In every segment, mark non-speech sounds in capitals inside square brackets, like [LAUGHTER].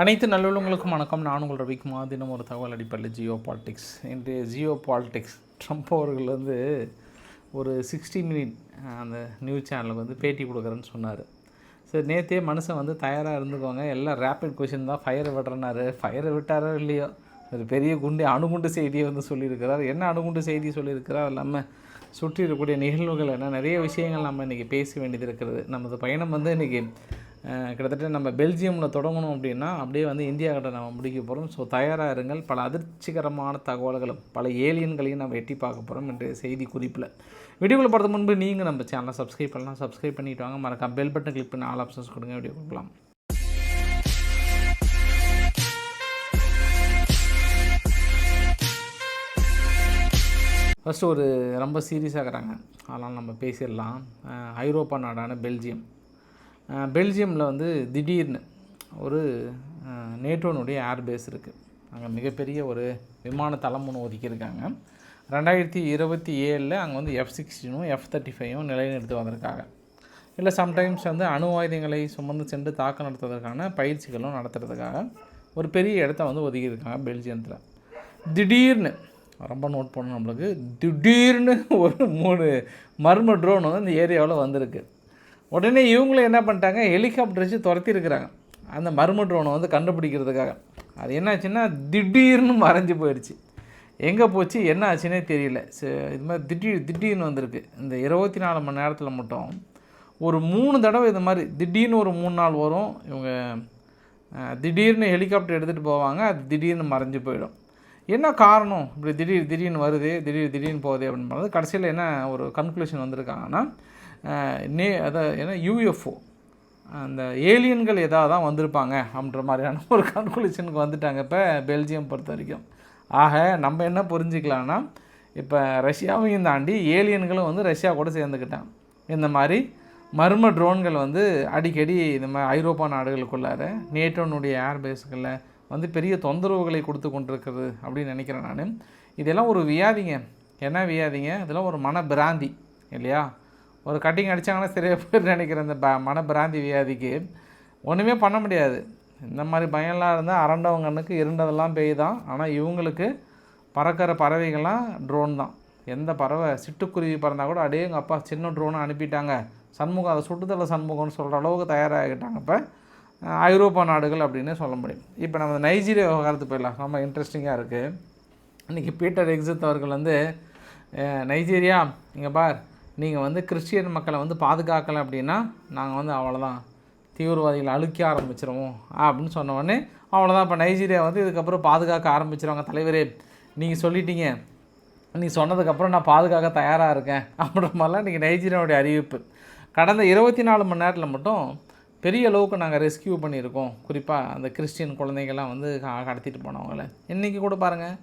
அனைத்து நல்லுள்ளங்களுக்கும் வணக்கம். நான் உங்கள் ரவிக்குமார். தினம் ஒரு தகவல் அடிப்படையில் ஜியோ பாலிட்டிக்ஸ் இன்றைய ஜியோ பாலிட்டிக்ஸ் ட்ரம்ப் அவர்கள் வந்து ஒரு சிக்ஸ்டி மினிட் அந்த நியூஸ் சேனலுக்கு வந்து பேட்டி கொடுக்குறேன்னு சொன்னார். சரி நேற்றே மனுஷன் வந்து தயாராக இருந்துக்கோங்க. எல்லாம் ரேப்பிட் கொஷின் தான். ஃபயரை விடுறனாரு ஃபயரை விட்டாரோ இல்லையோ? ஒரு பெரிய குண்டு அணுகுண்டு செய்தியை வந்து சொல்லியிருக்கிறார். என்ன அணுகுண்டு செய்தி சொல்லியிருக்கிறார்? இல்லாமல் சுற்றி இருக்கக்கூடிய நிகழ்வுகள் என்ன? நிறைய விஷயங்கள் நம்ம இன்றைக்கி பேச வேண்டியது இருக்கிறது. நமது பயணம் வந்து இன்றைக்கி கிட்டத்தட்ட நம்ம பெல்ஜியமில் தொடங்கணும் அப்படின்னா அப்படியே வந்து இந்தியா கிட்ட நம்ம முடிக்க போகிறோம் ஸோ தயாராக இருங்கள். பல அதிர்ச்சிகரமான தகவல்களும் பல ஏலியன்களையும் நம்ம எட்டி பார்க்க போகிறோம் என்ற செய்தி குறிப்பில். வீடியோக்குள்ள போகிறது முன்பு நீங்கள் நம்ம சேனலை சப்ஸ்கிரைப் பண்ணலாம். சப்ஸ்கிரைப் பண்ணிட்டு வாங்க. மறக்காம பெல் பட்டன் கிளிக் பண்ணி ஆல் ஆப்ஷன்ஸ் கொடுங்க. வீடியோ கொடுக்கலாம். ஃபஸ்ட்டு ஒரு ரொம்ப சீரியஸாகிறாங்க அதெல்லாம் நம்ம பேசிடலாம். ஐரோப்பா நாடான பெல்ஜியம். பெல்ஜியமில் வந்து திடீர்னு ஒரு நேட்டோனுடைய ஏர்பேஸ் இருக்குது அங்கே மிகப்பெரிய ஒரு விமான தளம் ஒன்று ஒதுக்கியிருக்காங்க. ரெண்டாயிரத்தி இருபத்தி ஏழில் அங்கே வந்து எஃப் சிக்ஸ்டீனும் எஃப் தேர்ட்டி ஃபைவும் நிலைநிறுத்தி வந்திருக்காங்க. இல்லை சம்டைம்ஸ் வந்து அணு ஆயுதங்களை சுமந்து சென்று தாக்கம் நடத்துவதற்கான பயிற்சிகளும் நடத்துறதுக்காக ஒரு பெரிய இடத்த வந்து ஒதுக்கியிருக்காங்க பெல்ஜியத்தில். திடீர்னு ரொம்ப நோட் பண்ணணும் நம்மளுக்கு திடீர்னு ஒரு மூணு மர்ம ட்ரோன் வந்து இந்த ஏரியாவில் வந்திருக்கு. உடனே இவங்களும் என்ன பண்ணிட்டாங்க? ஹெலிகாப்டர் வச்சு துரத்திருக்கிறாங்க அந்த மர்ம ட்ரோனை வந்து கண்டுபிடிக்கிறதுக்காக. அது என்னாச்சுன்னா திடீர்னு மறைஞ்சு போயிடுச்சு. எங்கே போச்சு? என்ன ஆச்சுன்னே தெரியல. இது மாதிரி திடீர் திடீர்னு வந்திருக்கு. இந்த இருபத்தி நாலு மணி நேரத்தில் மட்டும் ஒரு மூணு தடவை இது மாதிரி திடீர்னு ஒரு மூணு நாள் வரும். இவங்க திடீர்னு ஹெலிகாப்டர் எடுத்துகிட்டு போவாங்க. அது திடீர்னு மறைஞ்சு போயிடும். என்ன காரணம்? இப்படி திடீர் திடீர்னு வருது திடீர் திடீர்னு போகுது அப்படின்னு பண்ணுறது கடைசியில் என்ன ஒரு கன்க்ளூஷன் வந்திருக்காங்கன்னா நே அதை என்ன யூஎஃப்ஓ அந்த ஏலியன்கள் எதாவது தான் வந்திருப்பாங்க அப்படின்ற மாதிரியான [LAUGHS] ஒரு கன்குலேஷனுக்கு வந்துட்டாங்க இப்போ பெல்ஜியம் பொறுத்த வரைக்கும். ஆக நம்ம என்ன புரிஞ்சுக்கலாம்னா இப்போ ரஷ்யாவையும் தாண்டி ஏலியன்களும் வந்து ரஷ்யா கூட சேர்ந்துக்கிட்டான் இந்த மாதிரி மர்ம ட்ரோன்கள் வந்து அடிக்கடி இந்த மாதிரி ஐரோப்பா நாடுகளுக்குள்ளார நேட்டோனுடைய ஏர்பேஸ்களில் வந்து பெரிய தொந்தரவுகளை கொடுத்து கொண்டிருக்கிறது அப்படின்னு நினைக்கிறேன் நான். இதெல்லாம் ஒரு வியாதிங்க. என்ன வியாதிங்க? இதெல்லாம் ஒரு மன பிராந்தி இல்லையா? ஒரு கட்டிங் அடித்தாங்கன்னா சரியாக பேர் நினைக்கிறேன் இந்த ப மனப்பிராந்தி வியாதிக்கு. ஒன்றுமே பண்ண முடியாது. இந்த மாதிரி பயம்லாம் இருந்தால் அரண்டவங்கனுக்கு இருண்டதெல்லாம் பேய் தான். ஆனால் இவங்களுக்கு பறக்கிற பறவைகள்லாம் ட்ரோன் தான். எந்த பறவை சிட்டுக்குருவி பறந்தால் கூட அடே எங்கள் அப்பா சின்ன ட்ரோனை அனுப்பிட்டாங்க. சண்முகம் அதை சுட்டுத்தல சண்முகம்னு சொல்கிற அளவுக்கு தயாராகிட்டாங்க இப்போ. ஐரோப்பா நாடுகள் அப்படின்னு சொல்ல முடியும். இப்போ நம்ம நைஜீரியா விவகாரத்துக்கு போயிடலாம். ரொம்ப இன்ட்ரெஸ்டிங்காக இருக்குது இன்றைக்கி பீட்டர் எக்ஸித் அவர்கள் வந்து நைஜீரியா இங்கே பார். நீங்கள் வந்து கிறிஸ்டியன் மக்களை வந்து பாதுகாக்கலை அப்படின்னா நாங்கள் வந்து அவ்வளோதான் தீவிரவாதிகளை அழுக்க ஆரம்பிச்சிருவோம் அப்படின்னு சொன்ன உடனே அவ்வளோதான் இப்போ நைஜீரியா வந்து இதுக்கப்புறம் பாதுகாக்க ஆரம்பிச்சிருவாங்க தலைவரே. நீங்கள் சொல்லிட்டீங்க. நீ சொன்னதுக்கப்புறம் நான் பாதுகாக்க தயாராக இருக்கேன் அப்படின்ற மாதிரிலாம் நீங்கள் நைஜீரியாவுடைய அறிவிப்பு. கடந்த இருபத்தி நாலு மணி நேரத்தில் மட்டும் பெரிய அளவுக்கு நாங்கள் ரெஸ்கியூ பண்ணியிருக்கோம். குறிப்பாக அந்த கிறிஸ்டியன் குழந்தைங்கள்லாம் வந்து க- கடத்திட்டு போனவங்கள. இன்றைக்கி கூட பாருங்கள்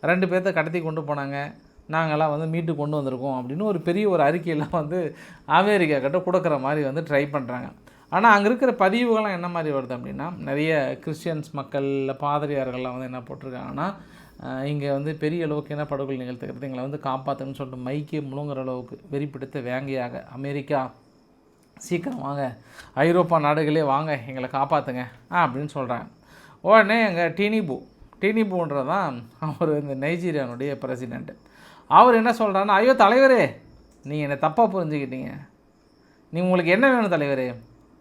ரெண்டு பேர்த்த கடத்தி கொண்டு போனாங்க. நாங்கள்லாம் வந்து மீட்டு கொண்டு வந்திருக்கோம் அப்படின்னு ஒரு பெரிய ஒரு அறிக்கையெல்லாம் வந்து அமெரிக்கா கிட்ட கொடுக்குற மாதிரி வந்து ட்ரை பண்ணுறாங்க ஆனால் அங்கே இருக்கிற பதிவுகள்லாம் என்ன மாதிரி வருது அப்படின்னா நிறைய கிறிஸ்டியன்ஸ் மக்கள் பாதிரியார்கள்லாம் வந்து என்ன போட்டிருக்காங்கன்னா இங்கே வந்து பெரிய அளவுக்கு என்ன படுகொலை நிகழ்த்துக்கிறது எங்களை வந்து காப்பாற்றுன்னு சொல்லிட்டு மைக்கே முழுங்குற அளவுக்கு வெறி வேங்கையாக அமெரிக்கா சீக்கிரம் வாங்க. ஐரோப்பா நாடுகளே வாங்க. எங்களை காப்பாற்றுங்க ஆ அப்படின்னு சொல்கிறாங்க உடனே எங்கள் டீனிபு டீனிபுன்றது தான் அவர் இந்த நைஜீரியானுடைய பிரசிடெண்ட் அவர் என்ன சொல்கிறாருன்னா ஐயோ தலைவரே நீங்கள் என்னை தப்பாக புரிஞ்சுக்கிட்டீங்க. நீ உங்களுக்கு என்ன வேணும் தலைவர்?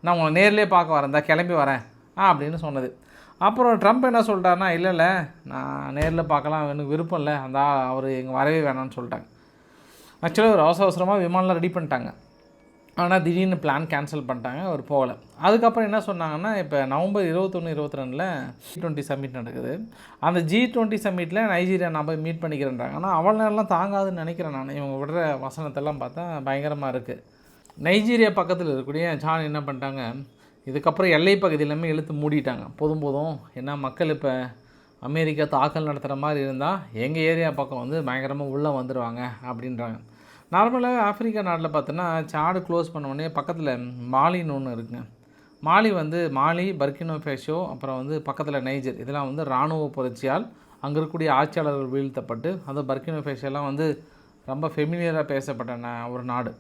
நான் உங்களை நேர்லேயே பார்க்க வரேன். தான் கிளம்பி வரேன். ஆ அப்படின்னு சொன்னது. அப்புறம் ட்ரம்ப் என்ன சொல்லிட்டாருன்னா இல்லை இல்லை நான் நேரில் பார்க்கலாம். எனக்கு விருப்பம் இல்லை. அந்த அவர் இங்கே வரவே வேணாம்னு சொல்லிட்டாங்க. ஆக்சுவலாக ஒரு அவசர அவசரமாக விமானம்லாம் ரெடி பண்ணிட்டாங்க. ஆனால் திடீர்னு பிளான் கேன்சல் பண்ணிட்டாங்க அவர் போகல. அதுக்கப்புறம் என்ன சொன்னாங்கன்னா இப்போ நவம்பர் இருபத்தொன்று இருபத்தி ரெண்டில் ஜி டுவெண்ட்டி சம்மிட் நடக்குது. அந்த ஜி டுவெண்ட்டி சம்மிட்டில் நைஜீரியா நான் போய் மீட் பண்ணிக்கிறேன்றாங்க. ஆனால் அவ்வளோ நேரம்லாம் தாங்காதுன்னு நினைக்கிறேன் நான். இவங்க விடுற வசனத்தெல்லாம் பார்த்தா பயங்கரமாக இருக்குது நைஜீரியா பக்கத்தில் இருக்கக்கூடிய ஜான் என்ன பண்ணிட்டாங்க இதுக்கப்புறம் எல்லை பகுதி எல்லாமே இழுத்து மூடிட்டாங்க. போதும் போதும். ஏன்னா மக்கள் இப்போ அமெரிக்கா தாக்கல் நடத்துகிற மாதிரி இருந்தால் எங்கள் ஏரியா பக்கம் வந்து பயங்கரமாக உள்ளே வந்துடுவாங்க அப்படின்றாங்க. நார்மலாக ஆப்பிரிக்கா நாட்டில் பார்த்தோன்னா சாடு க்ளோஸ் பண்ண உடனே பக்கத்தில் மாலின்னு ஒன்று இருக்குங்க. மாலி வந்து மாலி பர்கினோ ஃபேஷோ அப்புறம் வந்து பக்கத்தில் நைஜர். இதெல்லாம் வந்து இராணுவ புரட்சியால் அங்கே இருக்கக்கூடிய ஆட்சியாளர்கள் வீழ்த்தப்பட்டு அந்த பர்கினோ ஃபேஷோலாம் வந்து ரொம்ப ஃபெமிலியராக பேசப்பட்ட நா- ஒரு நாடு.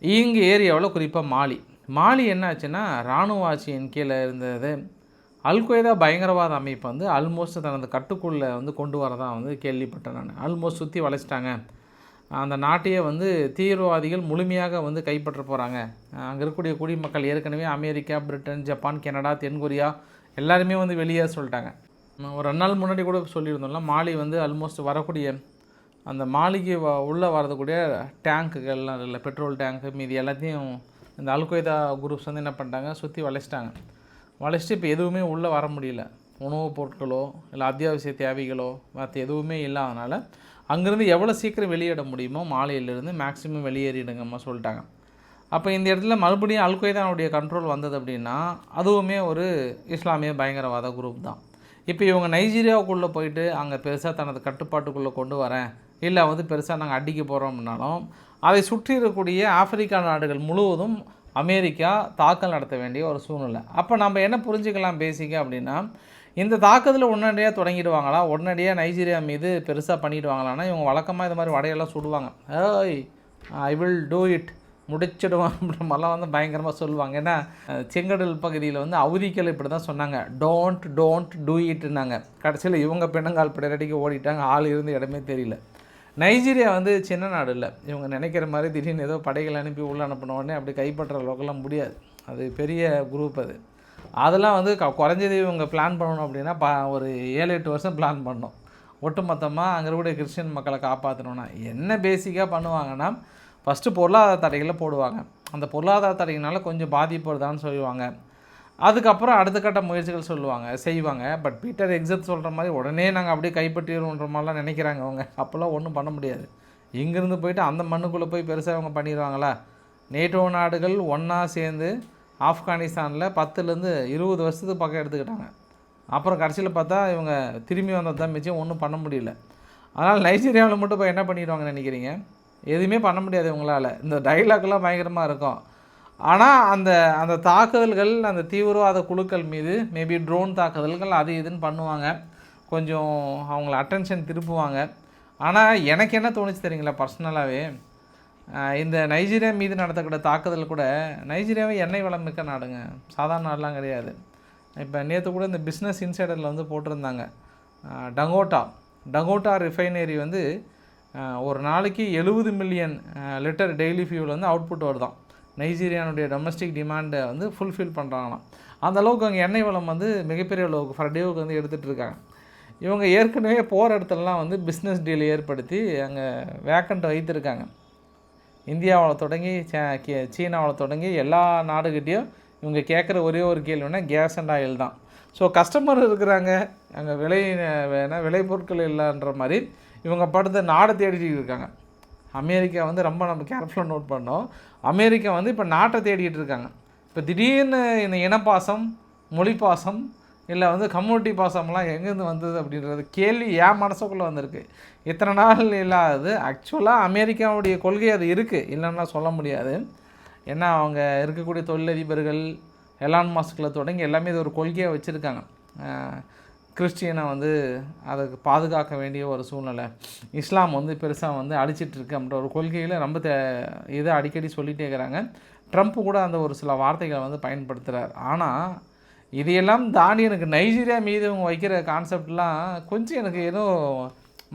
இங்கே ஏரியாவில் குறிப்பாக மாலி. மாலி என்ன ஆச்சுன்னா இராணுவ ஆட்சியின் கீழே இருந்தது. அல்கொய்தா பயங்கரவாத அமைப்பு வந்து ஆல்மோஸ்ட் தனது கட்டுக்குள்ளே வந்து கொண்டு வரதான் வந்து கேள்விப்பட்டேன் நான். ஆல்மோஸ்ட் சுற்றி வளைச்சிட்டாங்க. அந்த நாட்டையே வந்து தீவிரவாதிகள் முழுமையாக வந்து கைப்பற்ற போகிறாங்க அங்கே இருக்கக்கூடிய குடிமக்கள் ஏற்கனவே அமெரிக்கா பிரிட்டன் ஜப்பான் கனடா தென்கொரியா எல்லாருமே வந்து வெளியே சொல்லிட்டாங்க. ஒரு ரெண்டு நாள் முன்னாடி கூட சொல்லியிருந்தோம்ல மாலி வந்து ஆல்மோஸ்ட் வரக்கூடிய அந்த மாளிகை வ உள்ளே வரக்கூடிய டேங்க்குகள்லாம் இல்லை பெட்ரோல் டேங்க்கு மீதி எல்லாத்தையும் இந்த அல்கொய்தா குரூப்ஸ் வந்து என்ன பண்ணிட்டாங்க சுற்றி வளைச்சிட்டாங்க. வளைச்சிட்டு இப்போ எதுவுமே உள்ளே வர முடியல. உணவுப் பொருட்களோ இல்லை அத்தியாவசிய தேவைகளோ மற்ற எதுவுமே இல்லாதனால அங்கேருந்து எவ்வளோ சீக்கிரம் வெளியிட முடியுமோ மாலையிலேருந்து மேக்ஸிமம் வெளியேறிடுங்கம்மா சொல்லிட்டாங்க. அப்போ இந்த இடத்துல மறுபடியும் அல்கொய்தானுடைய கண்ட்ரோல் வந்தது அப்படின்னா அதுவுமே ஒரு இஸ்லாமிய பயங்கரவாத குரூப் தான். இப்போ இவங்க நைஜீரியாவுக்குள்ளே போயிட்டு அங்கே பெருசாக தனது கட்டுப்பாட்டுக்குள்ளே கொண்டு வரேன். இல்லை வந்து பெருசாக நாங்கள் அடிக்க போகிறோம்னாலும் அதை சுற்றி இருக்கக்கூடிய ஆப்பிரிக்கா நாடுகள் முழுவதும் அமெரிக்கா தாக்கல் நடத்த வேண்டிய ஒரு சூழ்நிலை. அப்போ நம்ம என்ன புரிஞ்சுக்கலாம் பேசிக்காக அப்படின்னா இந்த தாக்குதல் உடனடியாக தொடங்கிடுவாங்களா? உடனடியாக நைஜீரியா மீது பெருசாக பண்ணிடுவாங்களான்னா இவங்க வழக்கமாக இது மாதிரி வடையெல்லாம் சுடுவாங்க. ஏய் ஐ வில் டூ இட் முடிச்சிடுவான் அப்படின்ற மாதிரிலாம் வந்து பயங்கரமாக சொல்லுவாங்க. ஏன்னா செங்கடல் பகுதியில் வந்து அவதிகள் இப்படி தான் சொன்னாங்க டோன்ட் டோன்ட் டூ இட்னாங்க கடைசியில் இவங்க பெண்ணங்கால் பிடரடிக்கு ஓடிட்டாங்க. ஆள் இருந்த இடமே தெரியல. நைஜீரியா வந்து சின்ன நாடு இல்லை. இவங்க நினைக்கிற மாதிரி திடீர்னு ஏதோ படைகள் அனுப்பி உள்ள அனுப்பின உடனே அப்படி கைப்பற்ற அளவுக்குலாம் முடியாது. அது பெரிய குரூப் அது. அதெல்லாம் வந்து க குறைஞ்சது இவங்க பிளான் பண்ணணும் அப்படின்னா ப ஒரு ஏழு எட்டு வருஷம் பிளான் பண்ணணும். ஒட்டுமொத்தமாக அங்கே இருக்கக்கூடிய கிறிஸ்டின் மக்களை காப்பாற்றணும்னா என்ன பேசிக்காக பண்ணுவாங்கன்னா ஃபஸ்ட்டு பொருளாதார தடைகளை போடுவாங்க. அந்த பொருளாதார தடையினால கொஞ்சம் பாதிப்பு வருதான்னு சொல்லுவாங்க. அதுக்கப்புறம் அடுத்த கட்ட முயற்சிகள் சொல்லுவாங்க செய்வாங்க. பட் பீட்டர் எக்ஸத் சொல்கிற மாதிரி உடனே நாங்கள் அப்படியே கைப்பற்றிடுவோன்ற மாதிரிலாம் நினைக்கிறாங்க அவங்க. அப்போல்லாம் ஒன்றும் பண்ண முடியாது. இங்கேருந்து போயிட்டு அந்த மண்ணுக்குள்ளே போய் பெருசாக அவங்க பண்ணிடுவாங்களா? நேட்டோ நாடுகள் ஒன்றா சேர்ந்து ஆப்கானிஸ்தானில் பத்துலேருந்து இருபது வருஷத்துக்கு பக்கம் எடுத்துக்கிட்டாங்க. அப்புறம் கடைசியில் பார்த்தா இவங்க திரும்பி வந்தது தான் மிச்சம் ஒன்றும் பண்ண முடியல. அதனால் நைஜீரியாவில் மட்டும் இப்போ என்ன பண்ணிடுவாங்கன்னு நினைக்கிறீங்க? எதுவுமே பண்ண முடியாது இவங்களால். இந்த டைலாக்லாம் பயங்கரமாக இருக்கும். ஆனால் அந்த அந்த தாக்குதல்கள் அந்த தீவிரவாத குழுக்கள் மீது மேபி ட்ரோன் தாக்குதல்கள் அது இதுன்னு பண்ணுவாங்க. கொஞ்சம் அவங்கள அட்டென்ஷன் திருப்புவாங்க. ஆனால் எனக்கு என்ன தோணுச்சு தெரியுங்களா? பர்சனலாகவே இந்த நைஜீரியா மீது நடத்தக்கூடிய தாக்குதல் கூட நைஜீரியாவை எண்ணெய் வளம் மிக்க நாடுங்க. சாதாரண நாடுலாம் கிடையாது. இப்போ நேற்று கூட இந்த பிஸ்னஸ் இன்சைடரில் வந்து போட்டிருந்தாங்க. டங்கோட்டா டங்கோட்டா ரிஃபைனரி வந்து ஒரு நாளைக்கு எழுபது மில்லியன் லிட்டர் டெய்லி ஃபியூல் வந்து அவுட்புட் வருதாம் நைஜீரியானுடைய டொமஸ்டிக் டிமாண்டை வந்து ஃபுல்ஃபில் பண்ணுறாங்களாம் அந்த அளவுக்கு அங்கே எண்ணெய் வளம் வந்து மிகப்பெரிய அளவுக்கு ஃபர் டேவுக்கு வந்து எடுத்துகிட்டு இருக்காங்க. இவங்க ஏற்கனவே போகிற இடத்துலலாம் வந்து பிஸ்னஸ் டீல் ஏற்படுத்தி அங்கே வேக்கண்ட் வைத்திருக்காங்க. இந்தியாவில் தொடங்கி சீனாவில் தொடங்கி எல்லா நாடுகிட்டேயும் இவங்க கேட்குற ஒரே ஒரு கேள்வினா கேஸ் அண்ட் ஆயில் தான். ஸோ கஸ்டமர் இருக்கிறாங்க. அங்கே விலை வேணா விளைபொருட்கள் இல்லைன்ற மாதிரி இவங்க படுத்த நாடை தேடிட்டு இருக்காங்க. அமெரிக்கா வந்து ரொம்ப நம்ம கேர்ஃபுல்லாக நோட் பண்ணோம். அமெரிக்கா வந்து இப்போ நாட்டை தேடிட்டு இருக்காங்க. இப்போ திடீர்னு இந்த இனப்பாசம் மொழிப்பாசம் இல்லை வந்து கம்யூனிட்டி பாசம்லாம் எங்கேருந்து வந்தது அப்படின்றது கேள்வி என் மனசுக்குள்ளே வந்திருக்கு. இத்தனை நாள் இல்லாதது ஆக்சுவலாக அமெரிக்காவுடைய கொள்கை அது இருக்குது இல்லைன்னா சொல்ல முடியாது. ஏன்னா அவங்க இருக்கக்கூடிய தொழிலதிபர்கள் எலான் மாஸ்கில் தொடங்கி எல்லாமே இது ஒரு கொள்கையாக வச்சுருக்காங்க. கிறிஸ்டியனை வந்து அதுக்கு பாதுகாக்க வேண்டிய ஒரு சூழ்நிலை. இஸ்லாம் வந்து பெருசாக வந்து அடிச்சிட்ருக்கு அப்படின்ற ஒரு கொள்கையில் ரொம்ப தே இதை அடிக்கடி சொல்லிகிட்டே இருக்கிறாங்க. ட்ரம்ப் கூட அந்த ஒரு சில வார்த்தைகளை வந்து பயன்படுத்துகிறார் ஆனால் இதையெல்லாம் தாண்டி எனக்கு நைஜீரியா மீது இவங்க வைக்கிற கான்செப்ட்லாம் கொஞ்சம் எனக்கு ஏதோ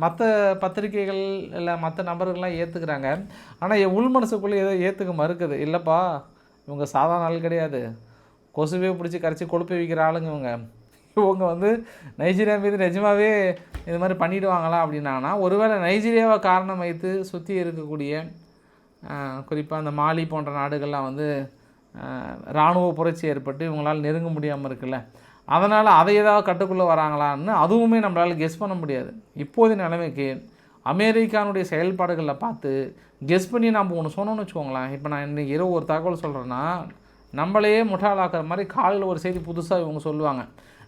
மற்ற பத்திரிகைகள் இல்லை மற்ற நபர்கள்லாம் ஏற்றுக்கிறாங்க ஆனால் என் உள் மனசுக்குள்ளே ஏதோ ஏற்றுக்க மறுக்குது. இல்லைப்பா இவங்க சாதாரண ஆள் கிடையாது. கொசுவே பிடிச்சி கரைச்சி கொழுப்பி வைக்கிற ஆளுங்க இவங்க. இவங்க வந்து நைஜீரியா மீது நிஜமாகவே இது மாதிரி பண்ணிடுவாங்களா அப்படின்னாங்கன்னா ஒருவேளை நைஜீரியாவை காரணம் வைத்து சுற்றி இருக்கக்கூடிய குறிப்பாக அந்த மாலி போன்ற நாடுகள்லாம் வந்து இராணுவ புரட்சி ஏற்பட்டு இவங்களால் நெருங்க முடியாமல் இருக்குல்ல. அதனால் அதை ஏதாவது கட்டுக்குள்ளே வராங்களான்னு அதுவுமே நம்மளால் கெஸ் பண்ண முடியாது. இப்போதைய நிலைமைக்கு அமெரிக்கானுடைய செயல்பாடுகளை பார்த்து கெஸ் பண்ணி நம்ம ஒன்று சொன்னோம்னு வச்சுக்கோங்களேன். இப்போ நான் இன்றைக்கி இரவு ஒரு தகவல் சொல்கிறேன்னா நம்மளையே முட்டாளாக்குற மாதிரி காலையில் ஒரு செய்தி புதுசாக இவங்க சொல்லுவாங்க.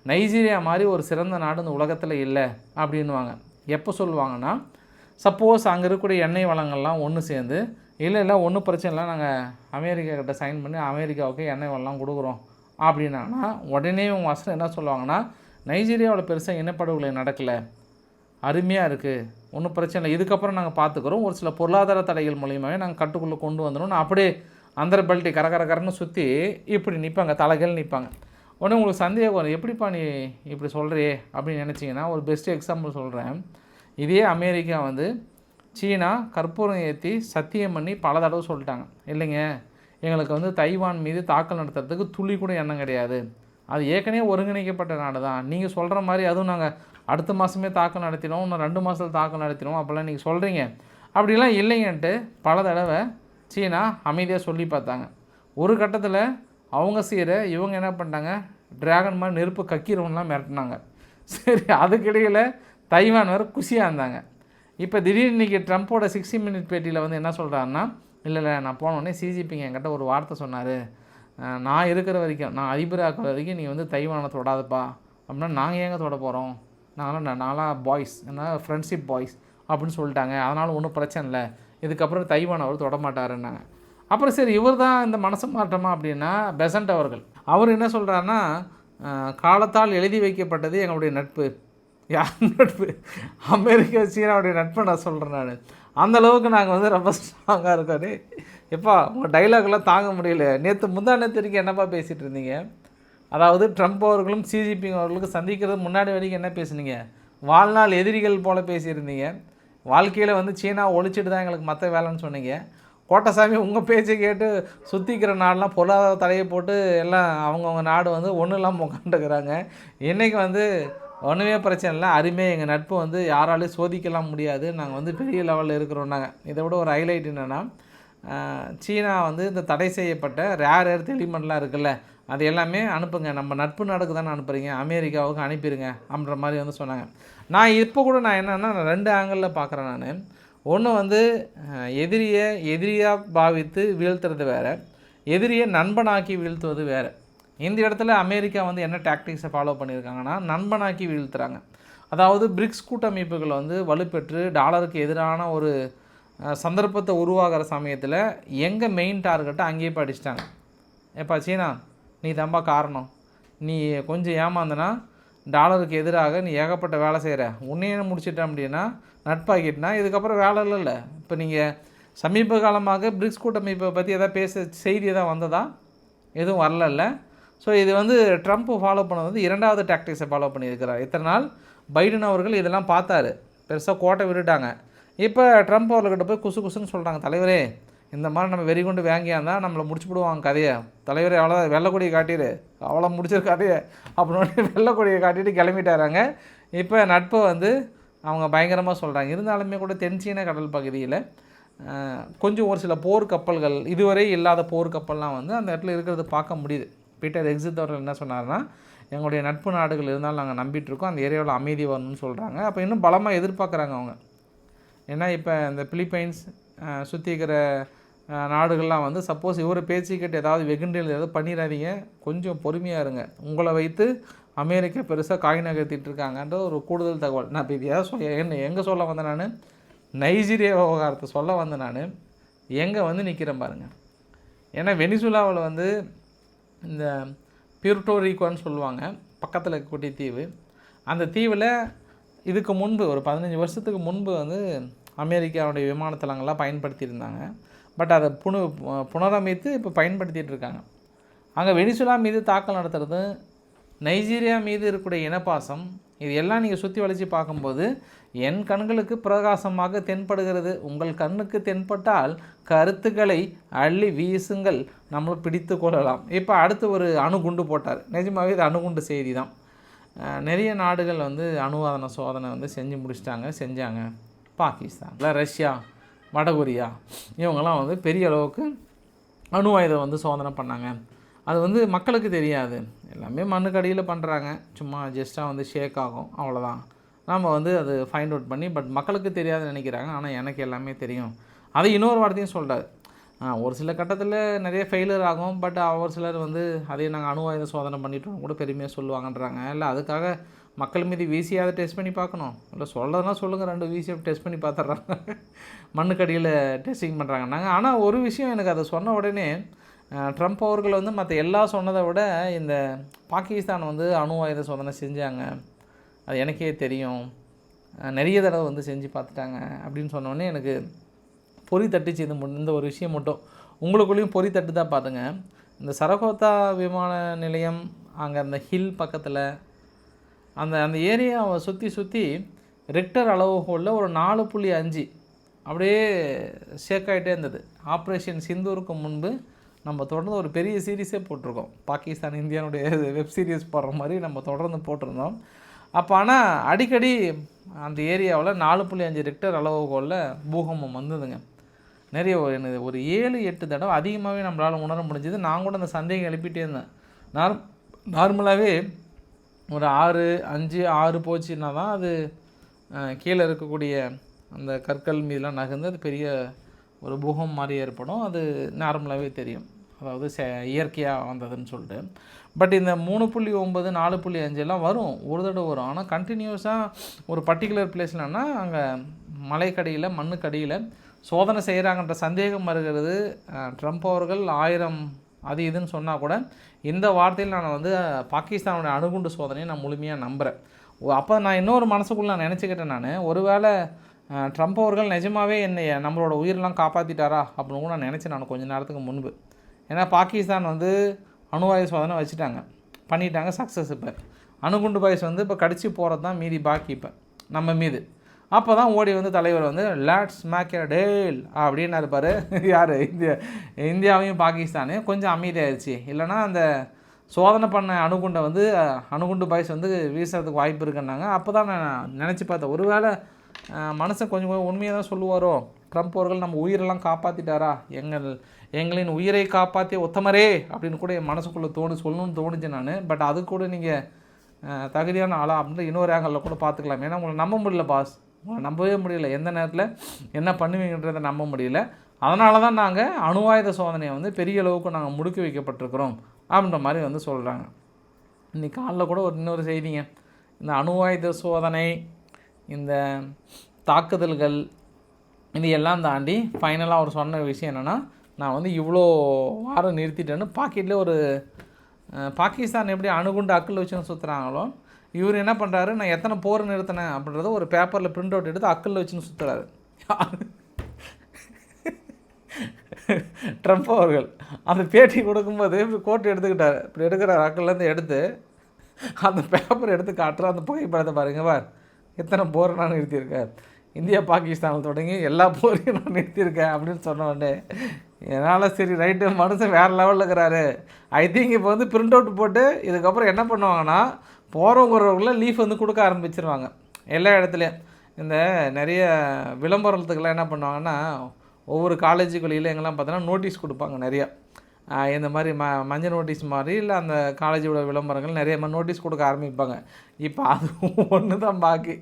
நைஜீரியா மாதிரி ஒரு சிறந்த நாடு இந்த உலகத்தில் இல்லை அப்படின்வாங்க எப்போ சொல்லுவாங்கன்னா சப்போஸ் அங்கே இருக்கக்கூடிய எண்ணெய் வளங்கள்லாம் ஒன்று சேர்ந்து இல்லை இல்லை ஒன்றும் பிரச்சனை இல்லை. நாங்கள் அமெரிக்கா கிட்ட சைன் பண்ணி அமெரிக்காவுக்கு எண்ணெய் வளம்லாம் கொடுக்குறோம் அப்படின்னாங்கன்னா உடனே இவங்க வசனம் என்ன சொல்லுவாங்கன்னா நைஜீரியாவில் பெருசாக இனப்படுகொலை நடக்கலை. அருமையாக இருக்குது ஒன்றும் பிரச்சனை இல்லை. இதுக்கப்புறம் நாங்கள் பார்த்துக்குறோம் ஒரு சில பொருளாதார தடைகள் மூலியமாகவே நாங்கள் கட்டுக்குள்ளே கொண்டு வந்துடும் அப்படியே அந்த பெல்ட்டி கர கர கரன்னு சுற்றி இப்படி நிற்பாங்க தலைகள் நிற்பாங்க உடனே உங்களுக்கு சந்தேகம் வரும். எப்படிப்பா நீ இப்படி சொல்கிறியே அப்படின்னு நினச்சிங்கன்னா ஒரு பெஸ்ட் எக்ஸாம்பிள் சொல்கிறேன் இதே அமெரிக்கா வந்து சீனா கற்பூரம் ஏற்றி சத்தியம் பண்ணி பல தடவை சொல்லிட்டாங்க. இல்லைங்க எங்களுக்கு வந்து தைவான் மீது தாக்கல் நடத்துறதுக்கு துளி கூட எண்ணம் கிடையாது. அது ஏற்கனவே ஒருங்கிணைக்கப்பட்ட நாடு தான். நீங்கள் சொல்கிற மாதிரி அதுவும் நாங்கள் அடுத்த மாதமே தாக்கல் நடத்தினோம் இன்னும் ரெண்டு மாதத்தில் தாக்கல் நடத்தினோம் அப்படிலாம் நீங்கள் சொல்கிறீங்க அப்படிலாம் இல்லைங்கன்ட்டு பல தடவை சீனா அமைதியாக சொல்லி பார்த்தாங்க. ஒரு கட்டத்தில் அவங்க செய்கிற இவங்க என்ன பண்ணிட்டாங்க டிராகன் மாதிரி நெருப்பு கக்கிரவன்லாம் மிரட்டினாங்க. சரி அதுக்கிடையில் தைவான் வேறு குஷியாக இருந்தாங்க. இப்போ திடீர்னு இன்றைக்கி ட்ரம்ப்போட சிக்ஸ்டி மினிட் பேட்டியில் வந்து என்ன சொல்கிறாருன்னா இல்லை இல்லை நான் போனோடனே சிஜிபிங்க என்கிட்ட ஒரு வார்த்தை சொன்னார். நான் இருக்கிற வரைக்கும் நான் அதிபராக வரைக்கும் நீ வந்து தைவானை தொடாதப்பா. அப்படின்னா நாங்கள் ஏங்க தொட போகிறோம் நாங்களாம் நாங்களாம் பாய்ஸ் என்ன ஃப்ரெண்ட்ஷிப் பாய்ஸ் அப்படின்னு சொல்லிட்டாங்க. அதனால் ஒன்றும் பிரச்சனை இல்லை. இதுக்கப்புறம் தைவான் அவர் தொட மாட்டாருன்னாங்க. அப்புறம் சரி இவர் தான் இந்த மனசு மாற்றமா அப்படின்னா பெசன்ட் அவர்கள். அவர் என்ன சொல்கிறாருன்னா காலத்தால் எழுதி வைக்கப்பட்டது எங்களுடைய நட்பு. யார் நட்பு அமெரிக்கா சீனாவுடைய நட்பை நான் சொல்கிறேன் நான். அந்தளவுக்கு நாங்கள் வந்து ரொம்ப ஸ்ட்ராங்காக இருக்கோம். எப்பா உங்கள் டைலாக்லாம் தாங்க முடியல. நேற்று முந்தா நேற்று வரைக்கும் என்னப்பா பேசிகிட்டு இருந்தீங்க? அதாவது ட்ரம்ப் அவர்களும் சிஜிபி அவர்களுக்கு சந்திக்கிறது முன்னாடி வரைக்கும் என்ன பேசுனீங்க? வாழ்நாள் எதிரிகள் போல் பேசியிருந்தீங்க. வாழ்க்கையில் வந்து சீனா ஒழிச்சிட்டு தான் எங்களுக்கு மற்ற வேலைன்னு சொன்னீங்க. கோட்டசாமி உங்கள் பேச்சை கேட்டு சுற்றிக்கிற நாடெலாம் பொருளாதார தடையை போட்டு எல்லாம் அவங்கவுங்க நாடு வந்து ஒன்றும் இல்லாமல் உட்காந்துக்கிறாங்க இன்றைக்கி வந்து ஒன்றுமே பிரச்சனை இல்லை. அருமையாக எங்கள் நட்பு வந்து யாராலையும் சோதிக்கலாம் முடியாது. நாங்கள் வந்து பெரிய லெவலில் இருக்கிறோம் நாங்கள் இதை விட ஒரு ஹைலைட் என்னென்னா சீனா வந்து இந்த தடை செய்யப்பட்ட ரேர் எர்த் எலிமெண்ட்லாம் இருக்குல்ல அது எல்லாமே அனுப்புங்க. நம்ம நட்பு நாடுக்கு தானே அனுப்புகிறீங்க அமெரிக்காவுக்கு அனுப்பிடுங்க அப்படின்ற மாதிரி வந்து சொன்னாங்க. நான் இப்போ கூட நான் என்னென்னா ரெண்டு ஆங்கிளில் பார்க்குறேன் நான். ஒன்று வந்து எதிரியை எதிரியாக பாவித்து வீழ்த்துறது வேறு. எதிரியை நண்பனாக்கி வீழ்த்துவது வேறு. இந்த இடத்துல அமெரிக்கா வந்து என்ன டாக்டிக்ஸை ஃபாலோ பண்ணியிருக்காங்கன்னா நண்பனாக்கி வீழ்த்துறாங்க. அதாவது பிரிக்ஸ் கூட்டமைப்புகள் வந்து வலுப்பெற்று டாலருக்கு எதிரான ஒரு சந்தர்ப்பத்தை உருவாகிற சமயத்தில் எங்கள் மெயின் டார்கெட்டை அங்கேயே படிச்சிட்டாங்க. எப்பா சீனா நீ தம்பா காரணம். நீ கொஞ்சம் ஏமாந்தனா டாலருக்கு எதிராக நீ ஏகப்பட்ட வேலை செய்கிற உன்னையே முடிச்சிட்டேன் அப்படின்னா நட்பாக்கிட்டனா இதுக்கப்புறம் வேலை இல்லைல்ல இப்போ நீங்கள் சமீப காலமாக பிரிக்ஸ் கூட்டமைப்பை பற்றி எதாவது பேச செய்தி எதாவது வந்ததா? எதுவும் வரலல்ல ஸோ இது வந்து ட்ரம்ப் ஃபாலோ பண்ணது வந்து இரண்டாவது டாக்டிக்ஸை ஃபாலோ பண்ணியிருக்கிறார். இத்தனை நாள் பைடன் அவர்கள் இதெல்லாம் பார்த்தாரு. பெருசாக கோட்டை விட்டுட்டாங்க. இப்போ ட்ரம்ப் அவர்கிட்ட போய் குசு குசுன்னு சொல்கிறாங்க தலைவரே இந்த மாதிரி நம்ம வெறி கொண்டு வாங்கியாந்தான் நம்மளை முடிச்சு விடுவாங்க கதையை. தலைவரே அவ்வளோ வெள்ளக்கொடியை காட்டிடு. அவ்வளோ முடிச்சிரு அப்படின்னு [LAUGHS] வெள்ளக்கொடியை காட்டிட்டு கிளம்பிட்டாராங்க. இப்போ நட்பை வந்து அவங்க பயங்கரமாக சொல்கிறாங்க இருந்தாலுமே கூட தென்சீன கடல் பகுதியில் கொஞ்சம் ஒரு சில போர் கப்பல்கள் இதுவரை இல்லாத போர் கப்பல்லாம் வந்து அந்த இடத்துல இருக்கிறது பார்க்க முடியுது. பீட்டர் எக்ஸித் அவர்கள் என்ன சொன்னார்னா எங்களுடைய நட்பு நாடுகள் இருந்தாலும் நாங்கள் நம்பிட்டுருக்கோம். அந்த ஏரியாவில் அமைதி வரணும்னு சொல்கிறாங்க அப்போ இன்னும் பலமாக எதிர்பார்க்குறாங்க அவங்க. ஏன்னா இப்போ இந்த பிலிப்பைன்ஸ் சுற்றி இருக்கிற நாடுகள்லாம் வந்து சப்போஸ் இவர் பேச்சுக்கிட்ட ஏதாவது வெகுண்டில் ஏதாவது பண்ணிடாதீங்க கொஞ்சம் பொறுமையாக இருங்க. உங்களை வைத்து அமெரிக்கா பெருசாக காய் நகர்த்திட்டு இருக்காங்கன்ற ஒரு கூடுதல் தகவல். நான் இப்போ எதாவது சொல்ல என்ன எங்கே சொல்ல வந்தேன் நான்? நைஜீரியா விவகாரத்தை சொல்ல வந்தேன் நான். எங்கே வந்து நிற்கிறேன் பாருங்கள் ஏன்னா வெனிசுலாவில் வந்து இந்த பியூர்டோரிகோன்னு சொல்லுவாங்க பக்கத்தில் இருக்கக்கூடிய தீவு. அந்த தீவில் இதுக்கு முன்பு ஒரு பதினஞ்சு வருஷத்துக்கு முன்பு வந்து அமெரிக்காவுடைய விமானத்தலங்கள்லாம் பயன்படுத்தியிருந்தாங்க. பட் அதை புனு புனரமைத்து இப்போ பயன்படுத்திகிட்டு இருக்காங்க. அங்கே வெனிசுலா மீது தாக்கல் நடத்துறது நைஜீரியா மீது இருக்கக்கூடிய இனப்பாசம் இது எல்லாம் நீங்கள் சுற்றி வளைச்சி பார்க்கும்போது என் கண்களுக்கு பிரகாசமாக தென்படுகிறது. உங்கள் கண்ணுக்கு தென்பட்டால் கருத்துக்களை அள்ளி வீசுங்கள். நம்மளை பிடித்து கொள்ளலாம். இப்போ அடுத்து ஒரு அணுகுண்டு போட்டார். நிஜமாகவே இது அணுகுண்டு செய்தி தான் நிறைய நாடுகள் வந்து அணுவாதன சோதனை வந்து செஞ்சு முடிச்சிட்டாங்க. செஞ்சாங்க. பாகிஸ்தான் இல்லை ரஷ்யா வடகொரியா இவங்கெல்லாம் வந்து பெரிய அளவுக்கு அணு ஆயுதம் வந்து சோதனை பண்ணாங்க. அது வந்து மக்களுக்கு தெரியாது. எல்லாமே மண்ணுக்கடியில் பண்ணுறாங்க சும்மா ஜஸ்ட்டாக வந்து ஷேக் ஆகும். அவ்வளோதான் நாம் வந்து அது ஃபைண்ட் அவுட் பண்ணி பட் மக்களுக்கு தெரியாதுன்னு நினைக்கிறாங்க. ஆனால் எனக்கு எல்லாமே தெரியும். அது இன்னொரு வார்த்தையும் சொல்கிறார் ஒரு சில கட்டத்தில் நிறைய ஃபெயிலியர் ஆகும். பட் ஒரு சிலர் வந்து அதே நாங்கள் அணுவாயுத சோதனை பண்ணிட்டோம் கூட பெருமையாக சொல்லுவாங்கன்றாங்க. இல்லை அதுக்காக மக்கள் மீது வீசியாவது டெஸ்ட் பண்ணி பார்க்கணும். இல்லை சொல்லதுனா சொல்லுங்கள் ரெண்டு வீசியை டெஸ்ட் பண்ணி பார்த்துட்றாங்க. மண்ணுக்கடியில் டெஸ்டிங் பண்ணுறாங்கன்னாங்க ஆனால் ஒரு விஷயம் எனக்கு அதை சொன்ன உடனே ட்ரம்ப் அவர்கள் வந்து மற்ற எல்லா சொன்னதை விட இந்த பாகிஸ்தான் வந்து அணு ஆயுத சோதனை செஞ்சாங்க. அது எனக்கே தெரியும். நிறைய தடவை வந்து செஞ்சு பார்த்துட்டாங்க அப்படின்னு சொன்னோடனே எனக்கு பொறி தட்டுச்சு இது இந்த ஒரு விஷயம் மட்டும். உங்களுக்குள்ளேயும் பொறி தட்டு தான் பார்த்துங்க இந்த சரகோத்தா விமான நிலையம் அங்கே அந்த ஹில் பக்கத்தில் அந்த அந்த ஏரியாவை சுற்றி சுற்றி ரெக்டர் அளவுகோலில் ஒரு நாலு புள்ளி அஞ்சு அப்படியே ஷேக் ஆகிட்டே இருந்தது. ஆப்ரேஷன் சிந்தூருக்கு முன்பு நம்ம தொடர்ந்து ஒரு பெரிய சீரீஸே போட்டிருக்கோம். பாகிஸ்தான் இந்தியானுடைய வெப் சீரிஸ் போடுற மாதிரி நம்ம தொடர்ந்து போட்டிருந்தோம். அப்போ ஆனால் அடிக்கடி அந்த ஏரியாவில் நாலு புள்ளி அஞ்சு ரெக்டர் அளவுகோலில் பூகம்பம் வந்ததுங்க. நிறைய ஒரு- எனக்கு ஒரு ஏழு எட்டு தடவை அதிகமாகவே நம்மளால் உணர முடிஞ்சது. நான் கூட அந்த சந்தேகம் எழுப்பிட்டே இருந்தேன். நார் நார்மலாகவே ஒரு ஆறு அஞ்சு ஆறு போச்சுன்னா தான் அது கீழே இருக்கக்கூடிய அந்த கற்கள் மீதெலாம் நகர்ந்து அது பெரிய ஒரு பூகம் மாதிரி ஏற்படும். அது நார்மலாகவே தெரியும். அதாவது செ இயற்கையாக வந்ததுன்னு சொல்லிட்டு. பட் இந்த மூணு புள்ளி ஒம்பது நாலு புள்ளி அஞ்செல்லாம் வரும் ஒரு தடவை வரும். ஆனால் கண்டினியூஸாக ஒரு பர்டிகுலர் பிளேஸ்லன்னா அங்கே மலைக்கடியில் மண்ணுக்கடியில் சோதனை செய்கிறாங்கன்ற சந்தேகம் வருகிறது. ட்ரம்ப் அவர்கள் ஆயிரம் அது இதுன்னு சொன்னால் கூட இந்த வார்த்தையில் நான் வந்து பாகிஸ்தானோட அணுகுண்டு சோதனையை நான் முழுமையாக நம்புகிறேன் அப்போ நான் இன்னொரு மனசுக்குள்ள நான் நினச்சிக்கிட்டேன் நான் ஒருவேளை ட்ரம்ப் அவர்கள் நிஜமாவே என்னை நம்மளோட உயிரெல்லாம் காப்பாற்றிட்டாரா அப்படின்னு கூட நான் நினச்சேன் நான் கொஞ்ச நேரத்துக்கு முன்பு. ஏன்னா பாகிஸ்தான் வந்து அணுவாயு சோதனை வச்சுட்டாங்க. பண்ணிட்டாங்க சக்ஸஸ் இப்போ. அணுகுண்டு பாய்ஸ் வந்து இப்போ கடிச்சு போகிறது தான் மீதி பாக்கி இப்போ. நம்ம மீது. அப்போ தான் ஓடி வந்து தலைவர் வந்து லேட்ஸ் மேக்கர் டேல் அப்படின்னு இருப்பார் யார்? இந்தியா. இந்தியாவையும் பாகிஸ்தானையும் கொஞ்சம் அமைதியாயிருச்சு. இல்லைன்னா அந்த சோதனை பண்ண அணுகுண்டை வந்து அணுகுண்டு பாய்ஸ் வந்து வீசுறதுக்கு வாய்ப்பு இருக்குன்னாங்க. அப்போ தான் நான் நினச்சி பார்த்தேன். ஒருவேளை மனுஷன் கொஞ்சம் கொஞ்சம் உண்மையாக தான் சொல்லுவாரோ? ட்ரம்ப் அவர்கள் நம்ம உயிரெல்லாம் காப்பாற்றிட்டாரா எங்கள் எங்களின் உயிரை காப்பாற்றிய உத்தமரே! அப்படின்னு கூட என் மனசுக்குள்ளே தோணு சொல்லணும்னு தோணுச்சு நான். பட் அது கூட நீங்கள் தகுதியான ஆளா அப்படின்னு இன்னொரு ஆங்கிளில் கூட பார்த்துக்கலாம். ஏன்னா உங்களை நம்ப முடியல பாஸ் உங்களை நம்பவே முடியல. எந்த நேரத்தில் என்ன பண்ணுவீங்கன்றதை நம்ப முடியல. அதனால தான் நாங்கள் அணுவாயுத சோதனையை வந்து பெரிய அளவுக்கு நாங்கள் முடுக்கி வைக்கப்பட்டிருக்கிறோம் அப்படின்ற மாதிரி வந்து சொல்கிறாங்க இன்றைக்கி காலைல கூட ஒரு இன்னொரு செய்திங்க. இந்த அணுவாயுத சோதனை இந்த தாக்குதல்கள் இது எல்லாம் தாண்டி ஃபைனலாக அவர் சொன்ன விஷயம் என்னென்னா நான் வந்து இவ்வளோ வாரம் நிறுத்திட்டேன்னு பாக்கெட்லேயே ஒரு பாகிஸ்தான் எப்படி அணுகுண்டு அக்கில் வச்சுன்னு சுற்றுறாங்களோ இவர் என்ன பண்ணுறாரு நான் எத்தனை போர் நிறுத்தினேன் அப்படின்றத ஒரு பேப்பரில் பிரிண்ட் அவுட் எடுத்து அக்கில் வச்சுன்னு சுற்றுறாரு ட்ரம்ப் அவர்கள். அந்த பேட்டி கொடுக்கும்போது இப்படி கோட்டு எடுத்துக்கிட்டார். இப்படி எடுக்கிறார் அக்கல்லேருந்து எடுத்து அந்த பேப்பர் எடுத்து காட்டுற அந்த புகைப்படத்தை பாருங்க பார். எத்தனை போர் நான் நிறுத்தியிருக்கேன் இந்தியா பாகிஸ்தானில் தொடங்கி எல்லா போரையும் நான் நிறுத்தியிருக்கேன் அப்படின்னு சொன்ன உடனே என்னால் சரி ரைட்டு மனுஷன் வேறு லெவலில் இருக்கிறாரு. ஐ திங்க் இப்போ வந்து பிரிண்ட் அவுட் போட்டு இதுக்கப்புறம் என்ன பண்ணுவாங்கன்னா போகிறவங்கிறவங்கள லீஃப் வந்து கொடுக்க ஆரம்பிச்சிருவாங்க. எல்லா இடத்துலையும். இந்த நிறைய விளம்பரத்துக்கெல்லாம் என்ன பண்ணுவாங்கன்னா ஒவ்வொரு காலேஜுக்குள்ளேயும் எங்கெல்லாம் பார்த்தோன்னா நோட்டீஸ் கொடுப்பாங்க நிறையா. இந்த மாதிரி ம மஞ்சள் நோட்டீஸ் மாதிரி இல்லை அந்த காலேஜோட விளம்பரங்கள் நிறைய மாதிரி நோட்டீஸ் கொடுக்க ஆரம்பிப்பாங்க. இப்போ அது [LAUGHS] ஒன்று தான் பாக்கி.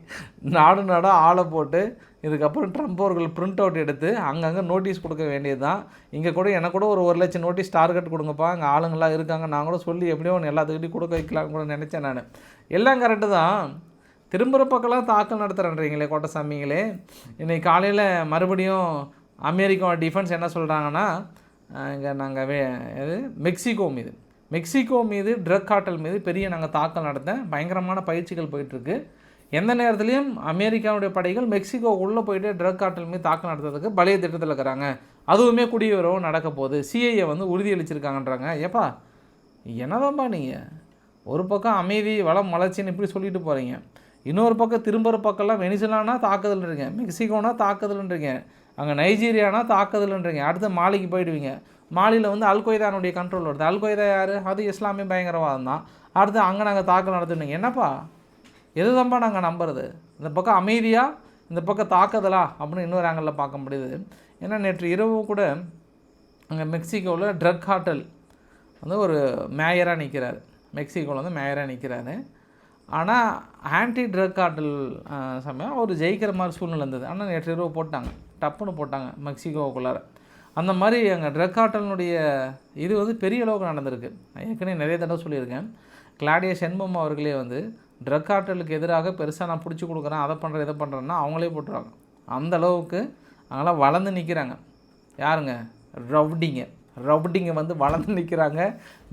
நாடு நாடாக ஆளை போட்டு இதுக்கப்புறம் ட்ரம்ப் அவர்கள் பிரிண்ட் அவுட் எடுத்து அங்கங்கே நோட்டீஸ் கொடுக்க வேண்டியது தான் இங்கே கூட எனக்கு கூட ஒரு ஒரு லட்சம் நோட்டீஸ் டார்கெட் கொடுங்கப்பா. அங்கே ஆளுங்களாம் இருக்காங்க. நான் கூட சொல்லி எப்படியோ ஒன்று எல்லாத்துக்கிட்டையும் கொடுக்க வைக்கலாம்னு கூட நினச்சேன் நான். எல்லாம் கரெக்டு தான். திரும்புகிற பக்கம்லாம் தாக்கல் நடத்துகிறேன்றீங்களே கோட்டசாமிங்களே. இன்றைக்கி காலையில் மறுபடியும் அமெரிக்கா டிஃபென்ஸ் என்ன சொல்கிறாங்கன்னா இங்கே நாங்கள் வே இது மெக்சிகோ மீது. மெக்சிகோ மீது ட்ரக் காட்டல் மீது பெரிய நாங்கள் தாக்கல் நடத்த பயங்கரமான பயிற்சிகள் போயிட்டுருக்கு. எந்த நேரத்துலையும் அமெரிக்காவுடைய படைகள் மெக்சிகோ உள்ளே போயிட்டு ட்ரக் காட்டல் மீது தாக்கல் நடத்துறதுக்கு பழைய திட்டத்தில் இருக்கிறாங்க. அதுவுமே குடியுறவும் நடக்க போகுது. சிஐஏ வந்து உறுதியளிச்சிருக்காங்கன்றாங்க. ஏப்பா என்னதான்ப்பா நீங்கள் ஒரு பக்கம் அமைதி வளம் வளர்ச்சின்னு இப்படி சொல்லிட்டு போகிறீங்க இன்னொரு பக்கம் திரும்புகிற பக்கம்லாம் வெனிசுலானா தாக்குதல்ன்றீங்க மெக்சிகோனா தாக்குதல்ன்றீங்க அங்கே நைஜீரியானா தாக்குதல்ன்றீங்க. அடுத்து மாலிக்கு போயிடுவீங்க. மாலியில் வந்து அல்கொய்தானுடைய கண்ட்ரோல் வருது. அல்கொய்தா யார்? அது இஸ்லாமிய பயங்கரவாதம் தான். அடுத்து அங்கே நாங்கள் தாக்கல் நடத்துனீங்க. என்னப்பா? எதுதான்ப்பா நாங்கள் நம்புறது? இந்த பக்கம் அமைதியாக இந்த பக்கம் தாக்குதலா? அப்படின்னு இன்னொரு ஆங்கிளில் பார்க்க முடியுது. ஏன்னா நேற்று இரவு கூட அங்கே மெக்சிகோவில் ட்ரக் ஹாட்டல் வந்து ஒரு மேயராக நிற்கிறார் மெக்சிகோவில் வந்து மேயராக நிற்கிறாரு ஆனால் ஆன்டி ட்ரக் கார்டல் சமயம் அவர் ஜெயிக்கிற மாதிரி சூழ்நிலை இருந்தது. ஆனால் நேற்று இரவு போட்டாங்க. டப்புன்னு போட்டாங்க மெக்சிகோவுக்குள்ளார அந்த மாதிரி அங்கே ட்ரக் கார்டலினுடைய இது வந்து பெரிய அளவுக்கு நடந்திருக்கு. நான் ஏற்கனவே நிறைய தடவை சொல்லியிருக்கேன். கிளாடிய செண்பம் அவர்களே வந்து ட்ரக் ஆட்டலுக்கு எதிராக பெருசாக நான் பிடிச்சி கொடுக்குறேன் அதை பண்ணுறேன் இதை பண்ணுறேன்னா அவங்களே போட்டுருவாங்க. அந்த அளவுக்கு அவங்களாம் வளர்ந்து நிற்கிறாங்க யாருங்க? ரவுடிங்க. ரவுடிங்க வந்து வளர்ந்து நிற்கிறாங்க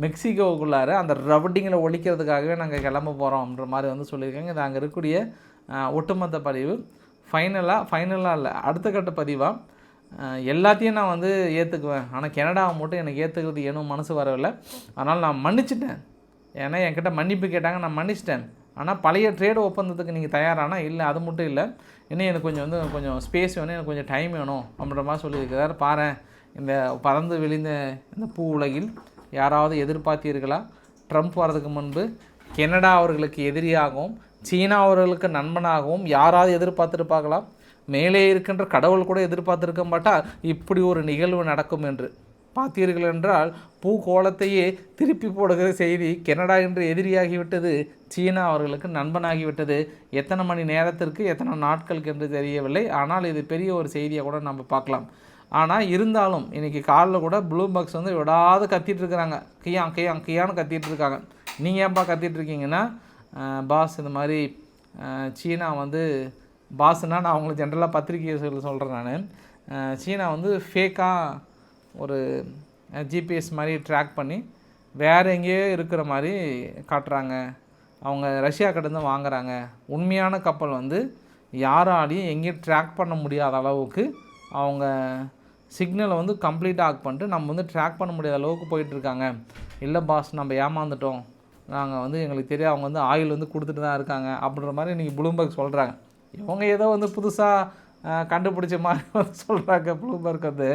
மெக்சிகோவுக்குள்ளார அந்த ரவுடிங்கில் ஒழிக்கிறதுக்காகவே நாங்கள் கிளம்ப போகிறோம்ன்ற மாதிரி வந்து சொல்லியிருக்காங்க. இது அங்கே இருக்கக்கூடிய ஒட்டுமொத்த பதிவு. ஃபைனலாக ஃபைனலாக இல்லை. அடுத்த கட்ட பதிவாக எல்லாத்தையும் நான் வந்து ஏற்றுக்குவேன் ஆனால் கனடாவை மட்டும் எனக்கு ஏற்றுக்கிறது ஏனும் மனசு வரவில்லை. அதனால் நான் மன்னிச்சிட்டேன். ஏன்னா என்கிட்ட மன்னிப்பு கேட்டாங்க நான் மன்னிச்சிட்டேன். ஆனால் பழைய ட்ரேடு ஒப்பந்தத்துக்கு நீங்கள் தயாரானா? இல்லை அது மட்டும் இல்லை. இன்னும் எனக்கு கொஞ்சம் வந்து கொஞ்சம் ஸ்பேஸ் வேணும் எனக்கு கொஞ்சம் டைம் வேணும் அப்படின்ற மாதிரி சொல்லியிருக்கிறார். பாரு இந்த பறந்து விழுந்த இந்த பூ உலகில் யாராவது எதிர்பார்த்தீர்களா? ட்ரம்ப் வரதுக்கு முன்பு கெனடா அவர்களுக்கு எதிரியாகவும் சீனா அவர்களுக்கு நண்பனாகவும் யாராவது எதிர்பார்த்துருப்பாங்களா மேலே இருக்கின்ற கடவுள் கூட எதிர்பார்த்துருக்க மாட்டார். இப்படி ஒரு நிகழ்வு நடக்கும் என்று. பார்த்தீர்கள் என்றால் பூகோளத்தையே திருப்பி போடுகிற செய்தி கெனடா என்று எதிரியாகிவிட்டது. சீனா அவர்களுக்கு நண்பனாகிவிட்டது. எத்தனை மணி நேரத்திற்கு எத்தனை நாட்களுக்கு என்று தெரியவில்லை. ஆனால் இது பெரிய ஒரு செய்தியை கூட நம்ம பார்க்கலாம். ஆனால் இருந்தாலும் இன்றைக்கி காலில் கூட ப்ளூபக்ஸ் வந்து விடாது கத்திட்டு இருக்கிறாங்க. கியான் கியா கியான்னு கத்திட்டு இருக்காங்க. நீங்கள் ஏன்ப்பா கத்திட்டு இருக்கீங்கன்னா பாஸ் இந்த மாதிரி சீனா வந்து பாஸ்னா நான் அவங்களுக்கு ஜென்ரலாக பத்திரிகை சொல்ல சொல்கிறேன் நான். சீனா வந்து ஃபேக்காக ஒரு ஜிபிஎஸ் மாதிரி ட்ராக் பண்ணி வேறு எங்கேயோ இருக்கிற மாதிரி காட்டுறாங்க. அவங்க ரஷ்யா கிட்டேருந்து வாங்குறாங்க. உண்மையான கப்பல் வந்து யாராலையும் எங்கேயும் ட்ராக் பண்ண முடியாத அளவுக்கு அவங்க சிக்னலை வந்து கம்ப்ளீட்டாக ஆக் பண்ணிட்டு நம்ம வந்து ட்ராக் பண்ண முடியாத அளவுக்கு போயிட்டுருக்காங்க இல்லை பாஸ் நம்ம ஏமாந்துட்டோம். நாங்கள் வந்து எங்களுக்கு தெரியும் அவங்க வந்து ஆயில் வந்து கொடுத்துட்டு தான் இருக்காங்க அப்படின்ற மாதிரி இன்றைக்கி ப்ளூம்பர்க் சொல்கிறாங்க இவங்க ஏதோ வந்து புதுசாக கண்டுபிடிச்ச மாதிரி [LAUGHS] வந்து சொல்கிறாங்க ப்ளூம்பர்க் வந்து.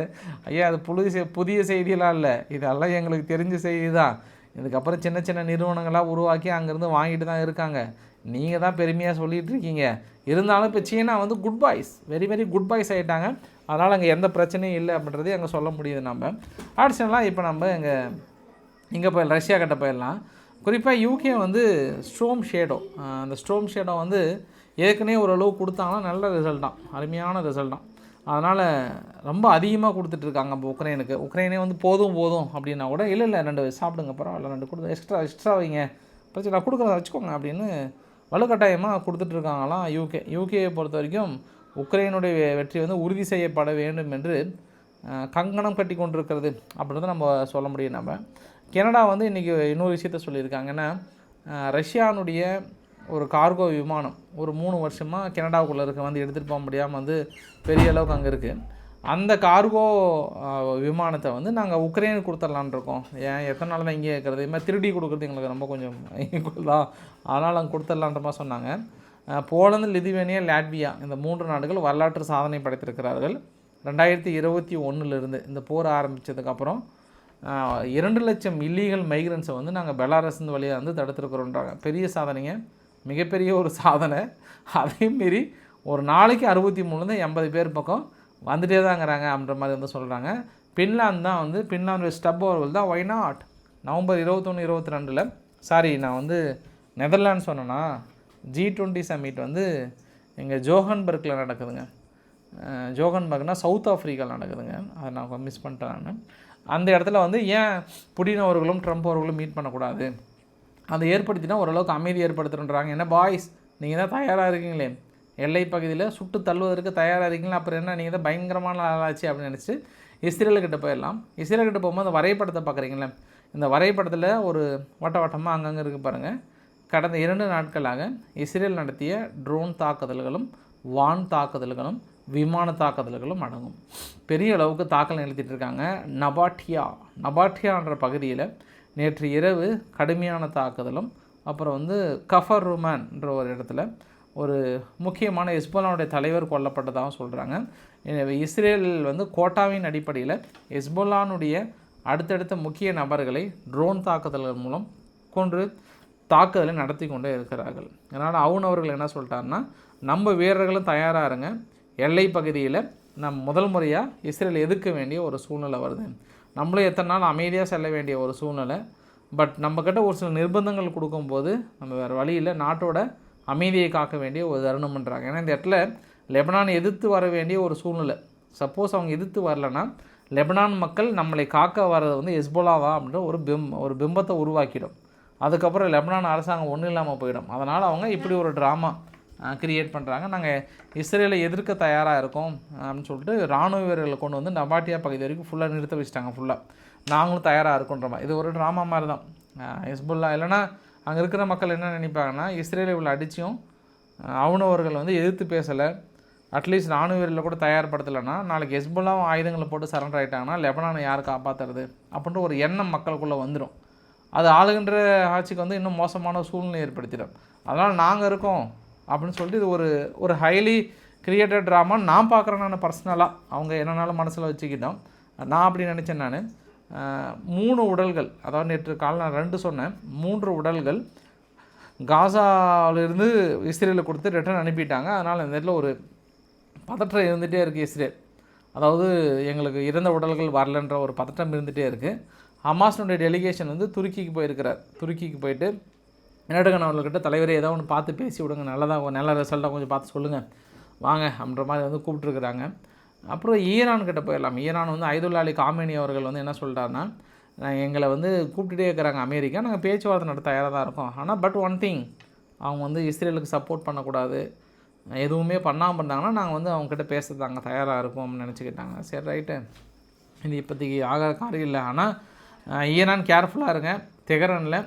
ஐயா அது புது புதிய செய்தியெல்லாம் இல்லை. இதெல்லாம் எங்களுக்கு தெரிஞ்ச செய்தி தான். இதுக்கப்புறம் சின்ன சின்ன நிறுவனங்களாக உருவாக்கி அங்கேருந்து வாங்கிட்டு தான் இருக்காங்க. நீங்கள் தான் பெருமையாக சொல்லிகிட்டு இருக்கீங்க. இருந்தாலும் இப்போ சீனா வந்து good boys very very good boys ஆகிட்டாங்க அதனால் அங்கே எந்த பிரச்சனையும் இல்லை அப்படின்றது அங்கே சொல்ல முடியுது நம்ம. அடிஷனலாக இப்போ நம்ம எங்கள் இங்கே போய் ரஷ்யா கிட்ட போயிடலாம். குறிப்பாக யூகே வந்து ஸ்ட்ரோம் ஷேடோ அந்த ஸ்ட்ரோம் ஷேடோ வந்து ஏற்கனவே ஓரளவு கொடுத்தாங்கன்னா நல்ல ரிசல்ட் தான். அருமையான ரிசல்ட் தான். அதனால் ரொம்ப அதிகமாக கொடுத்துட்ருக்காங்க இப்போ உக்ரைனுக்கு. உக்ரைனே வந்து போதும் போதும் அப்படின்னா கூட இல்லை இல்லை ரெண்டு சாப்பிடுங்க பரவாயில்ல ரெண்டு கொடுத்து எக்ஸ்ட்ரா எக்ஸ்ட்ரா வைங்க. பிரச்சனை நான் கொடுக்குறத வச்சுக்கோங்க அப்படின்னு வலுக்கட்டாயமாக கொடுத்துட்ருக்காங்களாம் யூகே யூகேயை பொறுத்த வரைக்கும் உக்ரைனுடைய வெற்றி வந்து உறுதி செய்யப்பட வேண்டும் என்று கங்கணம் கட்டி கொண்டிருக்கிறது அப்படின்றத நம்ம சொல்ல முடியும் நம்ம. கனடா வந்து இன்றைக்கி இன்னொரு விஷயத்த சொல்லியிருக்காங்கன்னா ரஷ்யானுடைய ஒரு கார்கோ விமானம் ஒரு மூணு வருஷமாக கனடாவுக்குள்ளே இருக்க வந்து எடுத்துகிட்டு போக முடியாமல் வந்து பெரிய அளவுக்கு அங்கே இருக்குது அந்த கார்கோ விமானத்தை வந்து நாங்கள் உக்ரைனுக்கு கொடுத்துடலான் இருக்கோம். ஏன் எத்தனை நாள் தான் இங்கே இருக்கிறது? இது மாதிரி திருடி கொடுக்குறது எங்களுக்கு ரொம்ப கொஞ்சம் equal தான். அதனால் அங்கே கொடுத்துடலான்ற மாதிரி சொன்னாங்க. போலந்து லிதுவேனியா லாட்வியா இந்த மூன்று நாடுகள் வரலாற்று சாதனை படைத்திருக்கிறார்கள். ரெண்டாயிரத்தி இருபத்தி ஒன்றுலேருந்து இந்த போர் ஆரம்பித்ததுக்கப்புறம் இரண்டு லட்சம் இல்லீகல் மைக்ரன்ஸை வந்து நாங்கள் பெலாரஸ் வழியாக வந்து தடுத்துருக்குறோன்றாங்க. பெரிய சாதனைங்க. மிகப்பெரிய ஒரு சாதனை. அதையும் மீறி ஒரு நாளைக்கு அறுபத்தி மூணுலேருந்து எண்பது பேர் பக்கம் வந்துட்டே தாங்கிறாங்க அப்படின்ற மாதிரி வந்து சொல்கிறாங்க பின்லாந்து தான் வந்து பின்லாந்து ஸ்டப் அவர்கள் தான் ஒய் நாட் நவம்பர் இருபத்தொன்று இருபத்தி ரெண்டில் சாரி நான் வந்து நெதர்லாந்து சொன்னேன்னா ஜி டுவெண்ட்டி சம்மிட் வந்து எங்கள் ஜோஹன்பர்க்கில் நடக்குதுங்க. ஜோகன்பர்க்னால் சவுத் ஆஃப்ரிக்காவில் நடக்குதுங்க. அதை நான் மிஸ் பண்ணிட்டேன் நான். அந்த இடத்துல வந்து ஏன் புடின் அவர்களும் ட்ரம்ப் அவர்களும் மீட் பண்ணக்கூடாது? அதை ஏற்படுத்தினா ஓரளவுக்கு அமைதி ஏற்படுத்துகிறாங்க ஏன்னா பாய்ஸ் நீங்கள் தான் தயாராக இருக்கீங்களே. எல்லை பகுதியில் சுட்டு தள்ளுவதற்கு தயாராக இருக்கீங்களா? அப்புறம் என்ன? நீங்கள் தான் பயங்கரமான ஆளாச்சு அப்படின்னு நினச்சி இஸ்ரேலுக்கிட்ட போயிடலாம். இஸ்ரேலுக்கிட்ட போகும்போது அந்த வரைபடத்தை பார்க்குறீங்களே. இந்த வரைபடத்தில் ஒரு வட்ட வட்டமாக அங்கங்கே இருக்குது பாருங்கள் கடந்த இரண்டு நாட்களாக இஸ்ரேல் நடத்திய ட்ரோன் தாக்குதல்களும் வான் தாக்குதல்களும் விமான தாக்குதல்களும் அடங்கும். பெரிய அளவுக்கு தாக்கல் நிகழ்த்திட்டு இருக்காங்க நபாட்டியா. நபாட்டியான்ற பகுதியில் நேற்று இரவு கடுமையான தாக்குதலும் அப்புறம் வந்து கஃபர் ருமான்ன்ற ஒரு இடத்துல ஒரு முக்கியமான ஹெஸ்போலாவுடைய தலைவர் கொல்லப்பட்டதாகவும் சொல்கிறாங்க எனவே இஸ்ரேல் வந்து கோட்டாவின் அடிப்படையில் ஹெஸ்போலானுடைய அடுத்தடுத்த முக்கிய நபர்களை ட்ரோன் தாக்குதல்கள் மூலம் கொன்று தாக்குதலை நடத்தி கொண்டே இருக்கிறார்கள். அதனால் அவுன் அவர்கள் என்ன சொல்லிட்டாருன்னா நம்ம வீரர்களும் தயாராக இருங்க. எல்லை பகுதியில் நம் முதல் முறையாக இஸ்ரேல் எதிர்க்க வேண்டிய ஒரு சூழ்நிலை வருது. நம்மளும் எத்தனை நாள் அமைதியாக செல்ல வேண்டிய ஒரு சூழ்நிலை. பட் நம்மக்கிட்ட ஒரு சில நிர்பந்தங்கள் கொடுக்கும்போது நம்ம வேறு வழியில் நாட்டோட அமைதியை காக்க வேண்டிய ஒரு தருணம்ன்றாங்க ஏன்னா இந்த இடத்துல லெபனான் எதிர்த்து வர வேண்டிய ஒரு சூழ்நிலை. சப்போஸ் அவங்க எதிர்த்து வரலன்னா லெபனான் மக்கள் நம்மளை காக்க வர்றது வந்து எஸ்போலாவா அப்படின்ற ஒரு பிம் ஒரு பிம்பத்தை உருவாக்கிடும். அதுக்கப்புறம் லெபனான் அரசாங்கம் ஒன்றும் இல்லாமல் போயிடும். அதனால் அவங்க இப்படி ஒரு ட்ராமா கிரியேட் பண்ணுறாங்க நாங்கள் இஸ்ரேலை எதிர்க்க தயாராக இருக்கோம் அப்படின்னு சொல்லிட்டு ராணுவ வீரர்களை கொண்டு வந்து நபாட்டியா பகுதி வரைக்கும் ஃபுல்லாக நிறுத்த வச்சுட்டாங்க ஃபுல்லாக நாங்களும் தயாராக இருக்கோன்ற மாதிரி இது ஒரு ட்ராமா மாதிரி தான் ஹெஸ்புல்லா இல்லைன்னா அங்கே இருக்கிற மக்கள் என்ன நினைப்பாங்கன்னா இஸ்ரேலை இவ்வளோ அடிச்சியும் அவனவர்கள் வந்து எதிர்த்து பேசலை. அட்லீஸ்ட் ராணுவ வீரர்களை கூட தயார்படுத்தலைன்னா நாளைக்கு ஹெஸ்புல்லாவும் ஆயுதங்களை போட்டு சரண்டர் ஆகிட்டாங்கன்னா லெபனானை யார் காப்பாற்றுறது அப்படின்ற ஒரு எண்ணம் மக்களுக்குள்ளே வந்துடும் அது ஆளுகின்ற ஆட்சிக்கு வந்து இன்னும் மோசமான சூழ்நிலை ஏற்படுத்திடும். அதனால் நாங்கள் இருக்கோம். அப்படின்னு சொல்லிட்டு இது ஒரு ஒரு ஹைலி கிரியேட்டட் ட்ராமா நான் பார்க்குறேன் நான் பர்சனலாக அவங்க என்னன்னாலும் மனசில் வச்சுக்கிட்டோம். நான் அப்படி நினச்சேன் நான். மூணு உடல்கள் அதாவது நேற்று காலை நான் ரெண்டு சொன்னேன். மூன்று உடல்கள் காசாவிலிருந்து இஸ்ரேலில் கொடுத்து ரிட்டர்ன் அனுப்பிட்டாங்க. அதனால் இந்த இடத்துல ஒரு பதற்றம் இருந்துகிட்டே இருக்குது இஸ்ரேல். அதாவது எங்களுக்கு இறந்த உடல்கள் வரலன்ற ஒரு பதட்டம் இருந்துகிட்டே இருக்குது ஹமாஸினுடைய டெலிகேஷன் வந்து துருக்கிக்கு போயிருக்கிறார். துருக்கிக்கு போயிட்டு மின்னடகன் அவர்கள்கிட்ட தலைவரே ஏதோ ஒன்று பார்த்து பேசி விடுங்க. நல்லதாக நல்ல ரிசல்ட்டாக கொஞ்சம் பார்த்து சொல்லுங்கள் வாங்க அப்படின்ற மாதிரி வந்து கூப்பிட்டுருக்குறாங்க. அப்புறம் ஈரான்கிட்ட போயிடலாம். ஈரான் வந்து ஐதுல்லா அலி காமேனி அவர்கள் வந்து என்ன சொல்கிறாருன்னா எங்களை வந்து கூப்பிட்டுட்டே இருக்கிறாங்க அமெரிக்கா. நாங்கள் பேச்சுவார்த்தை நடத்த தயாராக தான் இருக்கோம். ஆனால் பட் ஒன் திங் அவங்க வந்து இஸ்ரேலுக்கு சப்போர்ட் பண்ணக்கூடாது. எதுவுமே பண்ணாமல் இருந்தாங்கன்னா நாங்கள் வந்து அவங்கக்கிட்ட பேசுறதாங்க தயாராக இருக்கும் நினச்சிக்கிட்டாங்க. சரி ரைட்டு இது இப்போதைக்கு ஆகிற காரியம் இல்லை. ஆனால் ஈரான் கேர்ஃபுல்லாக இருங்க. தெஹரனில்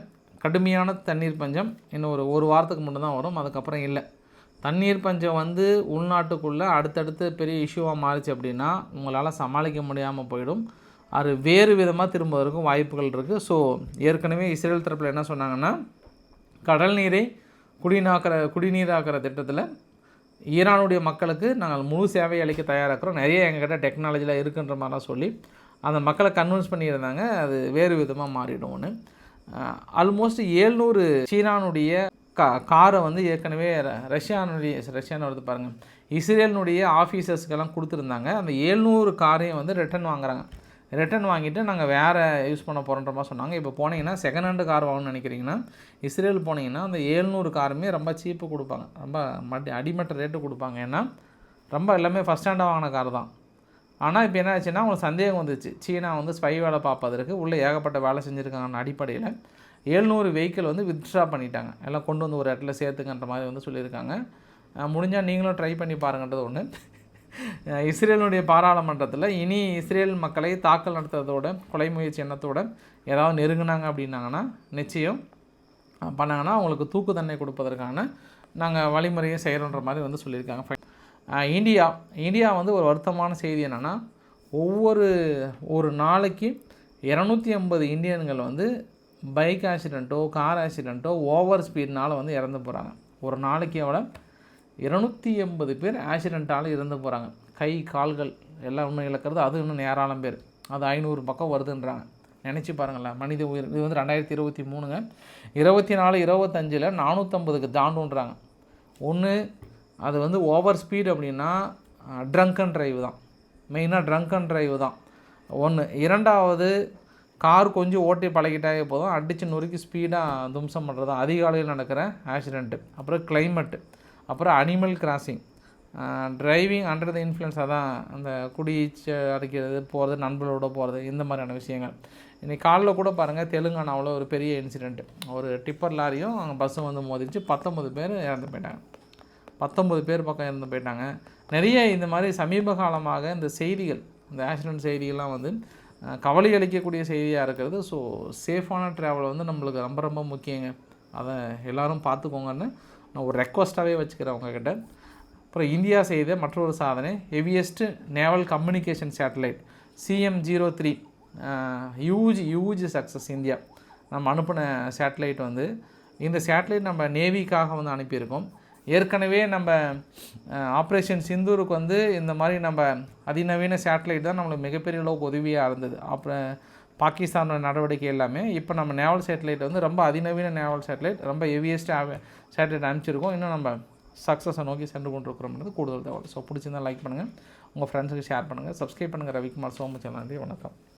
கடுமையான தண்ணீர் பஞ்சம். இன்னும் ஒரு ஒரு வாரத்துக்கு மட்டும் தான் வரும். அதுக்கப்புறம் இல்லை. தண்ணீர் பஞ்சம் வந்து உள்நாட்டுக்குள்ளே அடுத்தடுத்து பெரிய இஷ்யூவாக மாறிச்சு அப்படின்னா உங்களால் சமாளிக்க முடியாமல் போயிடும். அது வேறு விதமாக திரும்புவதற்கும் வாய்ப்புகள் இருக்குது ஸோ ஏற்கனவே இஸ்ரேல் தரப்பில் என்ன சொன்னாங்கன்னா கடல் நீரை குடிநாக்கிற குடிநீராக்கிற திட்டத்தில் ஈரானுடைய மக்களுக்கு நாங்கள் முழு சேவை அளிக்க தயாராகிறோம் நிறைய எங்ககிட்ட டெக்னாலஜியில் இருக்குன்ற மாதிரிலாம் சொல்லி அந்த மக்களை கன்வின்ஸ் பண்ணியிருந்தாங்க. அது வேறு விதமாக மாறிடும்னு ஆல்மோஸ்ட் ஏழ்நூறு சீனானுடைய கா காரை வந்து ஏற்கனவே ரஷ்யானுடைய ரஷ்யான்னு வருது பாருங்கள் இஸ்ரேலினுடைய ஆஃபீஸர்ஸ்க்கெல்லாம் கொடுத்துருந்தாங்க. அந்த ஏழ்நூறு காரையும் வந்து ரிட்டர்ன் வாங்குறாங்க. ரிட்டர்ன் வாங்கிட்டு நாங்கள் வேறு யூஸ் பண்ண போகிறோன்ற மாதிரி சொன்னாங்க. இப்போ போனீங்கன்னா செகண்ட் ஹேண்டு கார் வாங்கணும்னு நினைக்கிறீங்கன்னா இஸ்ரேல் போனீங்கன்னா அந்த ஏழ்நூறு காருமே ரொம்ப சீப்பு கொடுப்பாங்க. ரொம்ப மட்டி அடிமட்ட ரேட்டு கொடுப்பாங்க. ஏன்னா ரொம்ப எல்லாமே ஃபஸ்ட் ஹேண்டாக வாங்கின கார் தான். ஆனால் இப்போ என்ன ஆச்சுன்னா உங்களுக்கு சந்தேகம் வந்துச்சு. சீனா வந்து ஸ்பை வேலை பார்ப்பதற்கு உள்ளே ஏகப்பட்ட வேலை செஞ்சுருக்காங்கன்னு அடிப்படையில் எழுநூறு வெஹிக்கிள் வந்து வித்ட்ரா பண்ணிட்டாங்க. எல்லாம் கொண்டு வந்து ஒரு இடத்துல சேர்த்துக்கன்ற மாதிரி வந்து சொல்லியிருக்காங்க. முடிஞ்சால் நீங்களும் ட்ரை பண்ணி பாருங்கன்றது ஒன்று இஸ்ரேலுடைய பாராளுமன்றத்தில் இனி இஸ்ரேல் மக்களை தாக்கல் நடத்துறதோட கொலை முயற்சி எண்ணத்தோட ஏதாவது நெருங்கினாங்க அப்படின்னாங்கன்னா நிச்சயம் பண்ணாங்கன்னா அவங்களுக்கு தூக்கு தண்டனை கொடுப்பதற்கான நாங்கள் வழிமுறையை செய்கிறோன்ற மாதிரி வந்து சொல்லியிருக்காங்க. இந்தியா. இந்தியா வந்து ஒரு வருத்தமான செய்தி என்னென்னா ஒவ்வொரு ஒரு நாளைக்கு இரநூத்தி ஐம்பது இந்தியன்கள் வந்து பைக் ஆக்சிடெண்ட்டோ கார் ஆக்சிடெண்ட்டோ ஓவர் ஸ்பீட்னால் வந்து இறந்து போகிறாங்க ஒரு நாளைக்கு எவ்வளோ இருநூற்றி எண்பது பேர் ஆக்சிடெண்ட்டால் இறந்து போகிறாங்க கை கால்கள் எல்லாம் இன்னும் இழக்கிறது அது இன்னும் ஏராளம் பேர். அது ஐநூறு பக்கம் வருதுன்றாங்க. நினச்சி பாருங்களேன் மனித உயிர். இது வந்து ரெண்டாயிரத்தி இருபத்தி மூணுங்க. இருபத்தி நாலு இருபத்தஞ்சில் நானூற்றம்பதுக்கு தாண்டுன்றாங்க. ஒன்று அது வந்து ஓவர் ஸ்பீட் அப்படின்னா ட்ரங்க் அண்ட் ட்ரைவ் தான். மெயினாக ட்ரங்க் அண்ட் ட்ரைவ் தான். ஒன்று இரண்டாவது கார் கொஞ்சம் ஓட்டி பழகிட்டாவே போதும். அடித்து நொறுக்கி ஸ்பீடாக தும்சம் பண்ணுறது அதிகாலையில் நடக்கிற ஆக்சிடெண்ட்டு அப்புறம் கிளைமேட்டு அப்புறம் animal crossing driving under the influence அதான் அந்த குடிச்சு அடிக்கிறது போகிறது நண்பர்களோட போகிறது இந்த மாதிரியான விஷயங்கள். இன்றைக்கி காலில் கூட பாருங்கள் தெலுங்கானாவில் ஒரு பெரிய இன்சிடெண்ட்டு ஒரு டிப்பர் லாரியும் அங்கே பஸ்ஸும் வந்து மோதிச்சு பத்தொம்பது பேர் இறந்து போயிட்டாங்க. பத்தொம்பது பேர் பக்கம் இருந்து போயிட்டாங்க. நிறைய இந்த மாதிரி சமீப காலமாக இந்த செய்திகள் இந்த ஆக்சிடென்ட் செய்திகள்லாம் வந்து கவலை அளிக்கக்கூடிய செய்தியாக இருக்கிறது. ஸோ சேஃபான ட்ராவல் வந்து நம்மளுக்கு ரொம்ப ரொம்ப முக்கியங்க. அதை எல்லோரும் பார்த்துக்கோங்கன்னு நான் ஒரு ரெக்வஸ்ட்டாகவே வச்சுக்கிறேன் உங்ககிட்ட. அப்புறம் இந்தியா செய்த மற்றொரு சாதனை heaviest naval communication satellite CM zero three use யூஜ் சக்ஸஸ் இந்தியா. நம்ம அனுப்பின சேட்டலைட் வந்து இந்த சேட்டலைட் நம்ம நேவிக்காக வந்து அனுப்பியிருக்கோம். ஏற்கனவே நம்ம ஆப்ரேஷன் சிந்தூருக்கு வந்து இந்த மாதிரி நம்ம அதிநவீன சேட்டலைட் தான் நம்மளுக்கு மிகப்பெரிய அளவுக்கு உதவியாக இருந்தது. அப்புறம் பாகிஸ்தானோட நடவடிக்கை எல்லாமே இப்போ நம்ம நேவல் சேட்டலைட் வந்து ரொம்ப அதிநவீன நேவல் சேட்டலைட் ரொம்ப ஹெவியஸ்ட்டாக சேட்டலைட் அனுப்பிச்சிருக்கோம். இன்னும் நம்ம சக்ஸஸை நோக்கி சென்று கொண்டிருக்கிறோம்ன்றது கூடுதல் தேவை ஸோ பிடிச்சிருந்தால் லைக் பண்ணுங்கள் உங்கள் ஃப்ரெண்ட்ஸுக்கு ஷேர் பண்ணுங்கள் சப்ஸ்கிரைப் பண்ணுங்கள் ரவிக்குமார் சோமச்சல் நன்றி. வணக்கம்.